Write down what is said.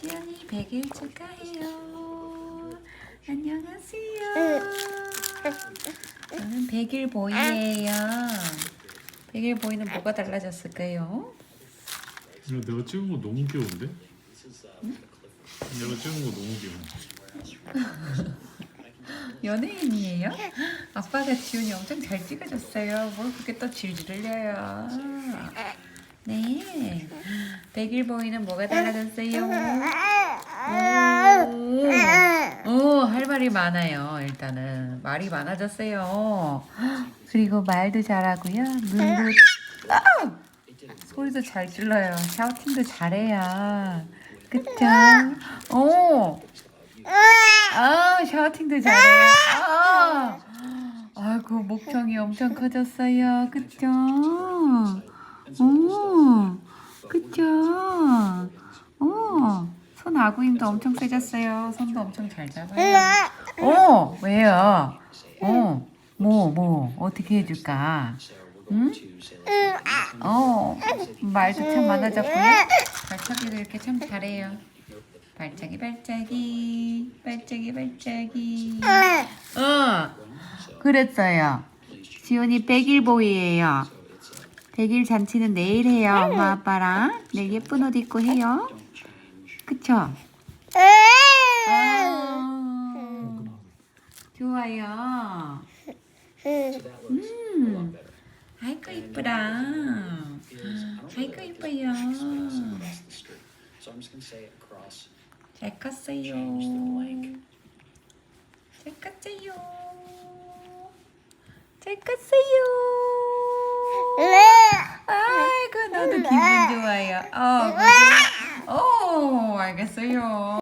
지연이 100일 축하해요. 안녕하세요. 저는 100일 보이예요. 100일 보이는 뭐가 달라졌을까요? 야, 내가 찍은 거 너무 귀여운데? 내가 찍은 거 너무 귀여워. 연예인이에요? 아빠가 지훈이 엄청 잘 찍어줬어요. 뭘 그렇게 또 질질 흘려요. 네. 100일 보이는 뭐가 달라졌어요? 오, 오, 할 말이 많아요. 일단은 말이 많아졌어요. 그리고 말도 잘하고요. 눈도 아! 소리도 잘 질러요. 샤우팅도 잘해요. 그쵸? 오, 아, 샤우팅도 잘해요. 아, 아이고 목청이 엄청 커졌어요. 그쵸? 오, 그쵸? 오, 손 아구 힘도 엄청 세졌어요. 손도 엄청 잘 잡아요. 어, 왜요? 어, 뭐, 뭐, 어떻게 해줄까? 응? 어, 말도 참 많아졌고요. 발차기도 이렇게 참 잘해요. 발차기, 발차기, 발차기, 발차기. 어, 그랬어요. 지훈이 100일 보이예요. 100일 잔치는 내일 해요. 엄마 아빠랑 내일 예쁜 옷 입고 해요. 그쵸? 아, 좋아요. 음, 아이고 이쁘다. 아이고 이뻐요. 잘 컸어요. 잘 컸어요. 잘 컸어요. 아이고 너도 기분 좋아